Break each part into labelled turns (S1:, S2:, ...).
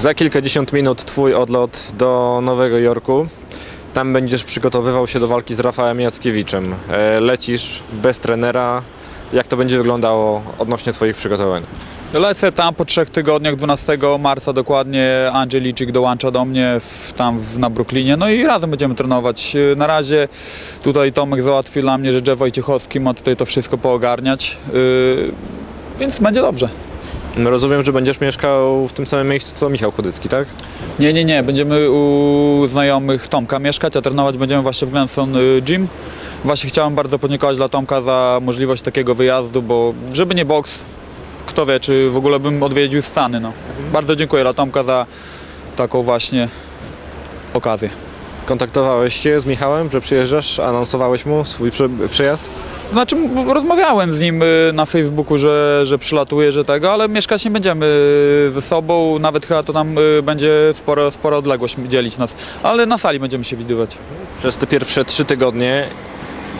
S1: Za kilkadziesiąt minut twój odlot do Nowego Jorku. Tam będziesz przygotowywał się do walki z Rafałem Jackiewiczem. E, Lecisz bez trenera. Jak to będzie wyglądało odnośnie twoich przygotowań?
S2: Lecę tam po trzech tygodniach, 12 marca dokładnie Andrzej dołącza do mnie w, tam w, na Brooklynie, no i razem będziemy trenować. Yy, Na razie tutaj Tomek załatwił dla mnie, że Jeff Wojciechowski ma tutaj to wszystko poogarniać, yy, więc będzie dobrze.
S1: Rozumiem, że będziesz mieszkał w tym samym miejscu co Michał Chodycki, tak?
S2: Nie, nie, nie, będziemy u znajomych Tomka mieszkać, a trenować będziemy właśnie w Glenson y, Gym. Właśnie chciałem bardzo podziękować dla Tomka za możliwość takiego wyjazdu, bo żeby nie boks, kto wie, czy w ogóle bym odwiedził Stany. No. Bardzo dziękuję dla Tomka za taką właśnie okazję.
S1: Kontaktowałeś się z Michałem, że przyjeżdżasz? Anonsowałeś mu swój przy, przyjazd?
S2: Znaczy rozmawiałem z nim y, na Facebooku, że, że przylatuję, że tego, ale mieszkać nie będziemy y, ze sobą, nawet chyba to tam y, będzie sporo, spora odległość dzielić nas, ale na sali będziemy się widywać.
S1: Przez te pierwsze trzy tygodnie,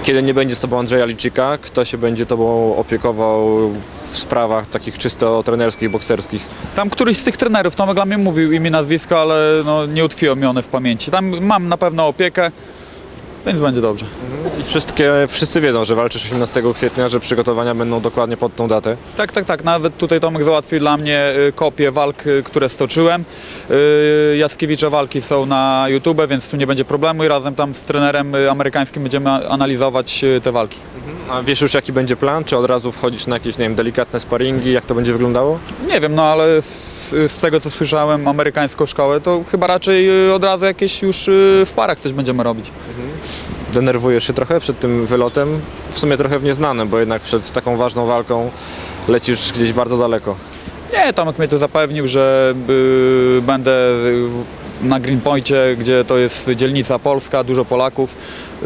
S1: kiedy nie będzie z tobą Andrzeja Liczyka, kto się będzie tobą opiekował w sprawach takich czysto trenerskich, bokserskich?
S2: Tam któryś z tych trenerów, Tomek dla mnie mówił imię, nazwisko, ale no, nie utkwiło mi one w pamięci. Tam mam na pewno opiekę, więc będzie dobrze.
S1: I wszystkie, wszyscy wiedzą, że walczysz 18 kwietnia, że przygotowania będą dokładnie pod tą datę.
S2: Tak, tak, tak. Nawet tutaj Tomek załatwił dla mnie y, kopię walk, y, które stoczyłem. Y, Jackiewicza walki są na YouTube, więc tu nie będzie problemu i razem tam z trenerem y, amerykańskim będziemy a- analizować y, te walki.
S1: A wiesz już jaki będzie plan? Czy od razu wchodzisz na jakieś, nie wiem, delikatne sparingi? Jak to będzie wyglądało?
S2: Nie wiem, no ale z, z tego co słyszałem, amerykańską szkołę, to chyba raczej y, od razu jakieś już y, w parach coś będziemy robić.
S1: Denerwujesz się trochę przed tym wylotem? W sumie trochę w nieznane, bo jednak przed taką ważną walką lecisz gdzieś bardzo daleko.
S2: Nie, Tomek mnie tu zapewnił, że y, będę y, na Greenpointie, gdzie to jest dzielnica polska, dużo Polaków.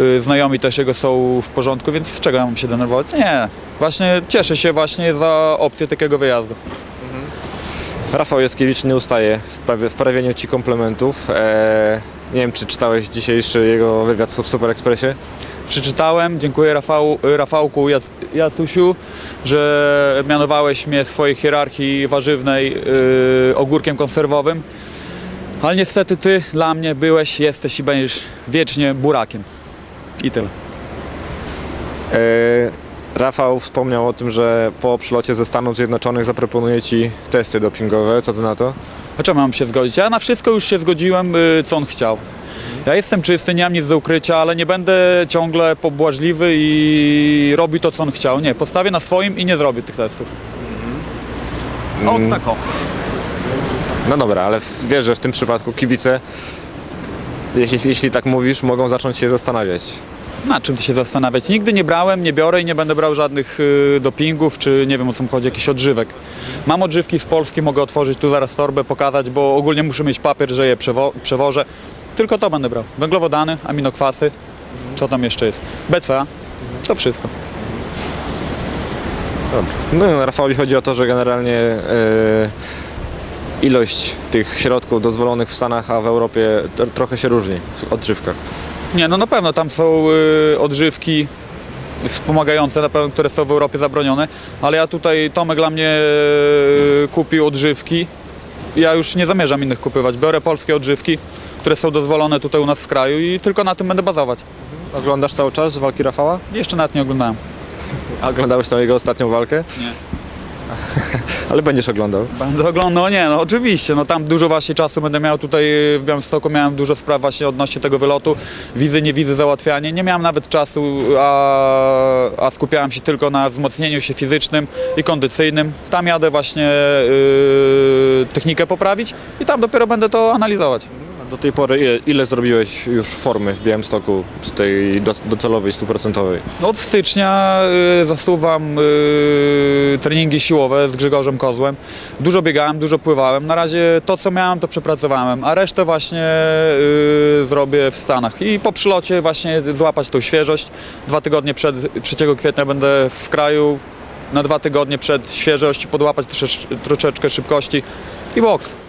S2: Y, znajomi też jego są w porządku, więc czego ja mam się denerwować? Nie, właśnie cieszę się właśnie za opcję takiego wyjazdu.
S1: Rafał Jackiewicz nie ustaje w, prawie, w prawieniu Ci komplementów. Eee, nie wiem, czy czytałeś dzisiejszy jego wywiad w Super Expressie?
S2: Przeczytałem, dziękuję Rafał, Rafałku Jac, Jacusiu, że mianowałeś mnie w swojej hierarchii warzywnej y, ogórkiem konserwowym. Ale niestety ty dla mnie byłeś, jesteś i będziesz wiecznie burakiem. I tyle.
S1: Eee, Rafał wspomniał o tym, że po przylocie ze Stanów Zjednoczonych zaproponuje Ci testy dopingowe. Co Ty na to?
S2: A czemu mam się zgodzić? Ja na wszystko już się zgodziłem, y, co on chciał. Ja jestem czysty, nie mam nic do ukrycia, ale nie będę ciągle pobłażliwy i robił to, co on chciał. Nie, postawię na swoim i nie zrobię tych testów. O, tak o.
S1: No dobra, ale w- wiesz, że w tym przypadku kibice, jeśli, jeśli tak mówisz, mogą zacząć się zastanawiać.
S2: Na czym ty się zastanawiać? Nigdy nie brałem, nie biorę i nie będę brał żadnych y, dopingów, czy nie wiem o co mi chodzi, jakichś odżywek. Mam odżywki z Polski, mogę otworzyć tu zaraz torbę, pokazać, bo ogólnie muszę mieć papier, że je przewo- przewożę. Tylko to będę brał. Węglowodany, aminokwasy, co tam jeszcze jest? BCA, to wszystko.
S1: Dobra. No, Rafałowi chodzi o to, że generalnie e, ilość tych środków dozwolonych w Stanach, a w Europie tro- trochę się różni w odżywkach.
S2: Nie, no na pewno tam są y, odżywki wspomagające, na pewno, które są w Europie zabronione, ale ja tutaj, Tomek dla mnie y, kupił odżywki. Ja już nie zamierzam innych kupywać. Biorę polskie odżywki, które są dozwolone tutaj u nas w kraju i tylko na tym będę bazować.
S1: Oglądasz cały czas walki Rafała?
S2: Jeszcze nawet nie oglądałem.
S1: A oglądałeś tą jego ostatnią walkę?
S2: Nie.
S1: Ale będziesz oglądał.
S2: Będę oglądał, nie no oczywiście, no tam dużo właśnie czasu będę miał tutaj w Białymstoku, miałem dużo spraw właśnie odnośnie tego wylotu, wizy, nie wizy, załatwianie, nie miałem nawet czasu, a, a skupiałem się tylko na wzmocnieniu się fizycznym i kondycyjnym. Tam jadę właśnie yy, technikę poprawić i tam dopiero będę to analizować.
S1: Do tej pory ile, ile zrobiłeś już formy w Białymstoku z tej do, docelowej, stuprocentowej?
S2: No, Od stycznia y, zasuwam y, treningi siłowe z Grzegorzem Kozłem. Dużo biegałem, dużo pływałem. Na razie to, co miałem, to przepracowałem, a resztę właśnie y, zrobię w Stanach. I po przylocie właśnie złapać tą świeżość. Dwa tygodnie przed 3 kwietnia będę w kraju. Na dwa tygodnie przed świeżość podłapać troszecz, troszeczkę szybkości i boks.